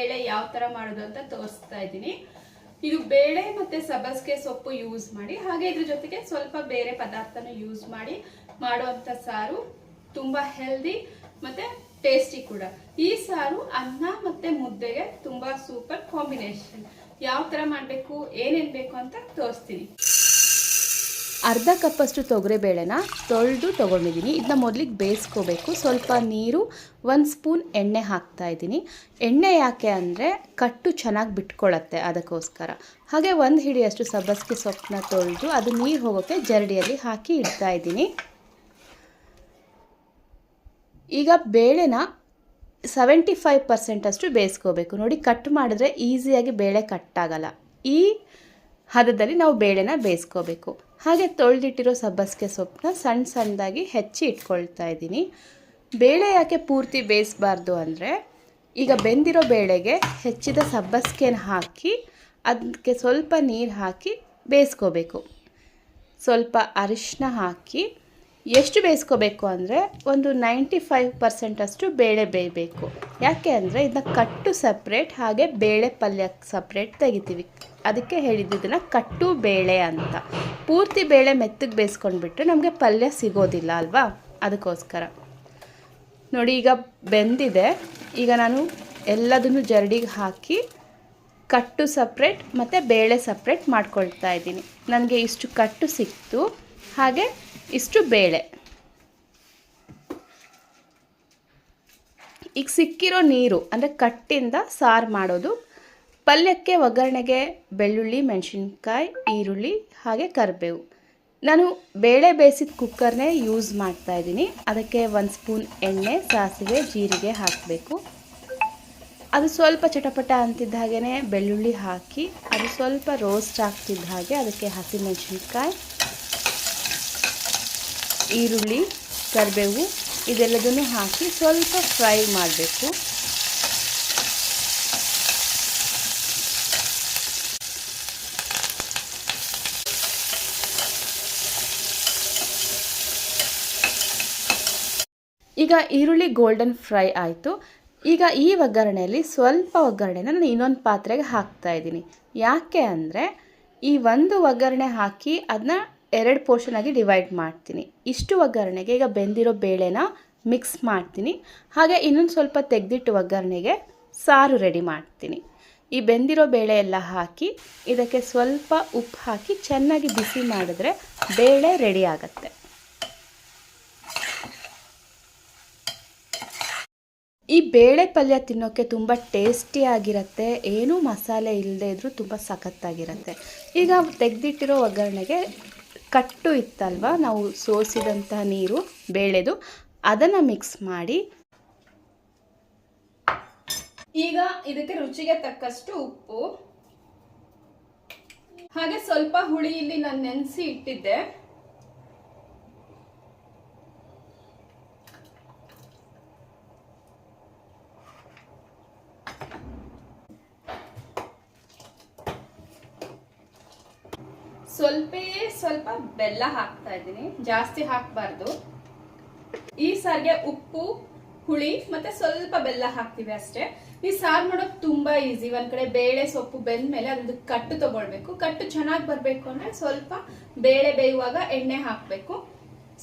ಬೇಳೆ ಯಾವ ತರ ಮಾಡೋದು ಅಂತ ತೋರಿಸ್ತಾ ಇದ್ದೀನಿ. ಇದು ಬೇಳೆ ಮತ್ತೆ ಸಬಸ್ಗೆ ಸೊಪ್ಪು ಯೂಸ್ ಮಾಡಿ, ಹಾಗೆ ಇದ್ರ ಜೊತೆಗೆ ಸ್ವಲ್ಪ ಬೇರೆ ಪದಾರ್ಥನ ಯೂಸ್ ಮಾಡಿ ಮಾಡುವಂತ ಸಾರು ತುಂಬಾ ಹೆಲ್ದಿ ಮತ್ತೆ ಟೇಸ್ಟಿ ಕೂಡ. ಈ ಸಾರು ಅನ್ನ ಮತ್ತೆ ಮುದ್ದೆಗೆ ತುಂಬಾ ಸೂಪರ್ ಕಾಂಬಿನೇಷನ್ ಯಾವ ತರ ಮಾಡ್ಬೇಕು, ಏನೇನ್ ಬೇಕು ಅಂತ ತೋರಿಸ್ತೀನಿ. ಅರ್ಧ ಕಪ್ಪಷ್ಟು ತೊಗರಿಬೇಳೆನ ತೊಳೆದು ತೊಗೊಂಡಿದ್ದೀನಿ. ಇದನ್ನ ಮೊದಲಿಗೆ ಬೇಯಿಸ್ಕೋಬೇಕು. ಸ್ವಲ್ಪ ನೀರು, ಒಂದು ಸ್ಪೂನ್ ಎಣ್ಣೆ ಹಾಕ್ತಾ ಇದ್ದೀನಿ. ಎಣ್ಣೆ ಯಾಕೆ ಅಂದರೆ ಕಟ್ಟು ಚೆನ್ನಾಗಿ ಬಿಟ್ಕೊಳ್ಳುತ್ತೆ ಅದಕ್ಕೋಸ್ಕರ. ಹಾಗೆ ಒಂದು ಹಿಡಿಯಷ್ಟು ಸಬ್ಬಸ್ಗೆ ಸೊಪ್ಪನ್ನ ತೊಳೆದು ಅದು ನೀರು ಹೋಗೋಕ್ಕೆ ಜರಡಿಯಲ್ಲಿ ಹಾಕಿ ಇಡ್ತಾ ಇದ್ದೀನಿ. ಈಗ ಬೇಳೆನ ಸೆವೆಂಟಿ ಫೈವ್ ಪರ್ಸೆಂಟಷ್ಟು ಬೇಯಿಸ್ಕೋಬೇಕು. ನೋಡಿ, ಕಟ್ ಮಾಡಿದ್ರೆ ಈಸಿಯಾಗಿ ಬೇಳೆ ಕಟ್ಟಾಗಲ್ಲ ಈ ಹದದಲ್ಲಿ ನಾವು ಬೇಳೆನ ಬೇಯಿಸ್ಕೋಬೇಕು. ಹಾಗೆ ತೊಳೆದಿಟ್ಟಿರೋ ಸಬ್ಬಸಿಗೆ ಸೊಪ್ಪನ್ನ ಸಣ್ಣ ಸಣ್ಣದಾಗಿ ಹೆಚ್ಚಿ ಇಟ್ಕೊಳ್ತಾ ಇದ್ದೀನಿ. ಬೇಳೆ ಯಾಕೆ ಪೂರ್ತಿ ಬೇಯಿಸಬಾರ್ದು ಅಂದರೆ, ಈಗ ಬೆಂದಿರೋ ಬೇಳೆಗೆ ಹೆಚ್ಚಿದ ಸಬ್ಬಸಿಗೆನ ಹಾಕಿ ಅದಕ್ಕೆ ಸ್ವಲ್ಪ ನೀರು ಹಾಕಿ ಬೇಯಿಸ್ಕೋಬೇಕು. ಸ್ವಲ್ಪ ಅರಿಶಿನ ಹಾಕಿ, ಎಷ್ಟು ಬೇಯಿಸ್ಕೋಬೇಕು ಅಂದರೆ ಒಂದು ನೈಂಟಿ ಫೈವ್ ಪರ್ಸೆಂಟಷ್ಟು ಬೇಳೆ ಬೇಯಬೇಕು. ಯಾಕೆ ಅಂದರೆ ಇದನ್ನ ಕಟ್ಟು ಸಪ್ರೇಟ್ ಹಾಗೆ ಬೇಳೆ ಪಲ್ಯಕ್ಕೆ ಸಪ್ರೇಟ್ ತೆಗಿತೀವಿ. ಅದಕ್ಕೆ ಹೇಳಿದ್ದಿದ್ದನ್ನು ಕಟ್ಟು ಬೇಳೆ ಅಂತ. ಪೂರ್ತಿ ಬೇಳೆ ಮೆತ್ತಗೆ ಬೇಯಿಸ್ಕೊಂಡ್ಬಿಟ್ರೆ ನಮಗೆ ಪಲ್ಯ ಸಿಗೋದಿಲ್ಲ ಅಲ್ವಾ? ಅದಕ್ಕೋಸ್ಕರ. ನೋಡಿ, ಈಗ ಬೆಂದಿದೆ. ಈಗ ನಾನು ಎಲ್ಲದನ್ನು ಜರಡಿಗೆ ಹಾಕಿ ಕಟ್ಟು ಸಪ್ರೇಟ್ ಮತ್ತು ಬೇಳೆ ಸಪ್ರೇಟ್ ಮಾಡ್ಕೊಳ್ತಾ ಇದ್ದೀನಿ. ನನಗೆ ಇಷ್ಟು ಕಟ್ಟು ಸಿಕ್ತು. ಹಾಗೆ ಇಷ್ಟು ಬೇಳೆ. ಈಗ ಸಿಕ್ಕಿರೋ ನೀರು, ಅಂದರೆ ಕಟ್ಟಿಂದ ಸಾರು ಮಾಡೋದು ಪಲ್ಯಕ್ಕೆ ಒಗ್ಗರಣೆಗೆ ಬೆಳ್ಳುಳ್ಳಿ, ಮೆಣಸಿನ್ಕಾಯಿ, ಈರುಳ್ಳಿ ಹಾಗೆ ಕರಿಬೇವು. ನಾನು ಬೇಳೆ ಬೇಯಿಸಿದ ಕುಕ್ಕರ್ನೇ ಯೂಸ್ ಮಾಡ್ತಾ ಇದ್ದೀನಿ. ಅದಕ್ಕೆ ಒಂದು ಸ್ಪೂನ್ ಎಣ್ಣೆ, ಸಾಸಿವೆ, ಜೀರಿಗೆ ಹಾಕಬೇಕು. ಅದು ಸ್ವಲ್ಪ ಚಟಪಟ ಅಂತಿದ್ದ ಹಾಗೆ ಬೆಳ್ಳುಳ್ಳಿ ಹಾಕಿ, ಅದು ಸ್ವಲ್ಪ ರೋಸ್ಟ್ ಆಗ್ತಿದ್ದ ಹಾಗೆ ಅದಕ್ಕೆ ಹಸಿಮೆಣಸಿನ್ಕಾಯಿ ಈರುಳ್ಳಿ, ಕರಿಬೇವು ಇದೆಲ್ಲದನ್ನು ಹಾಕಿ ಸ್ವಲ್ಪ ಫ್ರೈ ಮಾಡಬೇಕು. ಈಗ ಈರುಳ್ಳಿ ಗೋಲ್ಡನ್ ಫ್ರೈ ಆಯಿತು. ಈಗ ಈ ಒಗ್ಗರಣೆಯಲ್ಲಿ ಸ್ವಲ್ಪ ಒಗ್ಗರಣೆನ ನಾನು ಇನ್ನೊಂದು ಪಾತ್ರೆಗೆ ಹಾಕ್ತಾ ಇದ್ದೀನಿ. ಯಾಕೆ ಅಂದರೆ ಈ ಒಂದು ಒಗ್ಗರಣೆ ಹಾಕಿ ಅದನ್ನ ಎರಡು ಪೋರ್ಷನ್ ಆಗಿ ಡಿವೈಡ್ ಮಾಡ್ತೀನಿ. ಇಷ್ಟು ಒಗ್ಗರಣೆಗೆ ಈಗ ಬೆಂದಿರೋ ಬೇಳೆನ ಮಿಕ್ಸ್ ಮಾಡ್ತೀನಿ. ಹಾಗೆ ಇನ್ನೊಂದು ಸ್ವಲ್ಪ ತೆಗೆದಿಟ್ಟು ಒಗ್ಗರಣೆಗೆ ಸಾರು ರೆಡಿ ಮಾಡ್ತೀನಿ. ಈ ಬೆಂದಿರೋ ಬೇಳೆ ಎಲ್ಲ ಹಾಕಿ ಇದಕ್ಕೆ ಸ್ವಲ್ಪ ಉಪ್ಪು ಹಾಕಿ ಚೆನ್ನಾಗಿ ಬಿಸಿ ಮಾಡಿದ್ರೆ ಬೇಳೆ ರೆಡಿ ಆಗುತ್ತೆ. ಈ ಬೇಳೆ ಪಲ್ಯ ತಿನ್ನೋಕ್ಕೆ ತುಂಬ ಟೇಸ್ಟಿಯಾಗಿರುತ್ತೆ ಏನೂ ಮಸಾಲೆ ಇಲ್ಲದೆ ಇದ್ದರೂ ತುಂಬ ಸಖತ್ತಾಗಿರುತ್ತೆ. ಈಗ ತೆಗೆದಿಟ್ಟಿರೋ ಒಗ್ಗರಣೆಗೆ ಕಟ್ಟು ಇತ್ತಲ್ವ? ನಾವು ಸೋಸಿದಂಥ ನೀರು, ಬೇಳೆದು ಅದನ್ನು ಮಿಕ್ಸ್ ಮಾಡಿ. ಈಗ ಇದಕ್ಕೆ ರುಚಿಗೆ ತಕ್ಕಷ್ಟು ಉಪ್ಪು. ಹಾಗೆ ಸ್ವಲ್ಪ ಹುಳಿ ಇಲ್ಲಿ ನಾನು ನೆನೆಸಿ ಇಟ್ಟಿದ್ದೆ. ಸ್ವಲ್ಪೇ ಸ್ವಲ್ಪ ಬೆಲ್ಲ ಹಾಕ್ತಾ ಇದ್ದೀನಿ. ಜಾಸ್ತಿ ಹಾಕಬಾರ್ದು. ಈ ಸಾರಿಗೆ ಉಪ್ಪು, ಹುಳಿ ಮತ್ತೆ ಸ್ವಲ್ಪ ಬೆಲ್ಲ ಹಾಕ್ತೀವಿ ಅಷ್ಟೇ. ಈ ಸಾರು ಮಾಡೋದು ತುಂಬಾ ಈಸಿ ಒಂದ್ ಕಡೆ ಬೇಳೆ ಸೊಪ್ಪು ಬೆಂದ ಮೇಲೆ ಅದ್ರದ್ದು ಕಟ್ಟು ತಗೊಳ್ಬೇಕು. ಕಟ್ಟು ಚೆನ್ನಾಗಿ ಬರ್ಬೇಕು ಅಂದ್ರೆ ಸ್ವಲ್ಪ ಬೇಳೆ ಬೇಯುವಾಗ ಎಣ್ಣೆ ಹಾಕ್ಬೇಕು.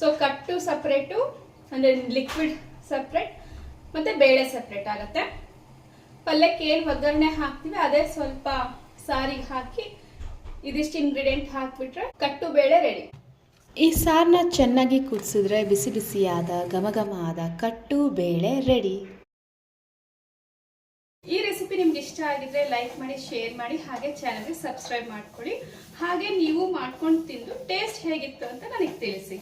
ಸೊ ಕಟ್ಟು ಸಪ್ರೇಟು ಅಂದ್ರೆ ಲಿಕ್ವಿಡ್ ಸಪ್ರೇಟ್ ಮತ್ತೆ ಬೇಳೆ ಸಪ್ರೇಟ್ ಆಗತ್ತೆ. ಪಲ್ಯಕ್ಕೆ ಏನ್ ಒಗ್ಗರಣೆ ಹಾಕ್ತೀವಿ, ಅದೇ ಸ್ವಲ್ಪ ಸಾರಿಗೆ ಹಾಕಿ ಇದಿಷ್ಟು ಇಂಗ್ರೀಡಿಯೆಂಟ್ ಹಾಕಿಬಿಟ್ರೆ ಕಟ್ಟು ಬೇಳೆ ರೆಡಿ ಈ ಸಾರನ್ನ ಚೆನ್ನಾಗಿ ಕುದಿಸಿದ್ರೆ ಬಿಸಿ ಬಿಸಿಯಾದ ಘಮ ಘಮ ಆದ ಕಟ್ಟು ಬೇಳೆ ರೆಡಿ ಈ ರೆಸಿಪಿ ನಿಮ್ಗೆ ಇಷ್ಟ ಆಗಿದ್ರೆ ಲೈಕ್ ಮಾಡಿ ಶೇರ್ ಮಾಡಿ ಹಾಗೆ ಚಾನಲ್ಗೆ ಸಬ್ಸ್ಕ್ರೈಬ್ ಮಾಡ್ಕೊಳ್ಳಿ. ಹಾಗೆ ನೀವು ಮಾಡ್ಕೊಂಡು ತಿಂದು ಟೇಸ್ಟ್ ಹೇಗಿತ್ತು ಅಂತ ನನಗೆ ತಿಳಿಸಿ.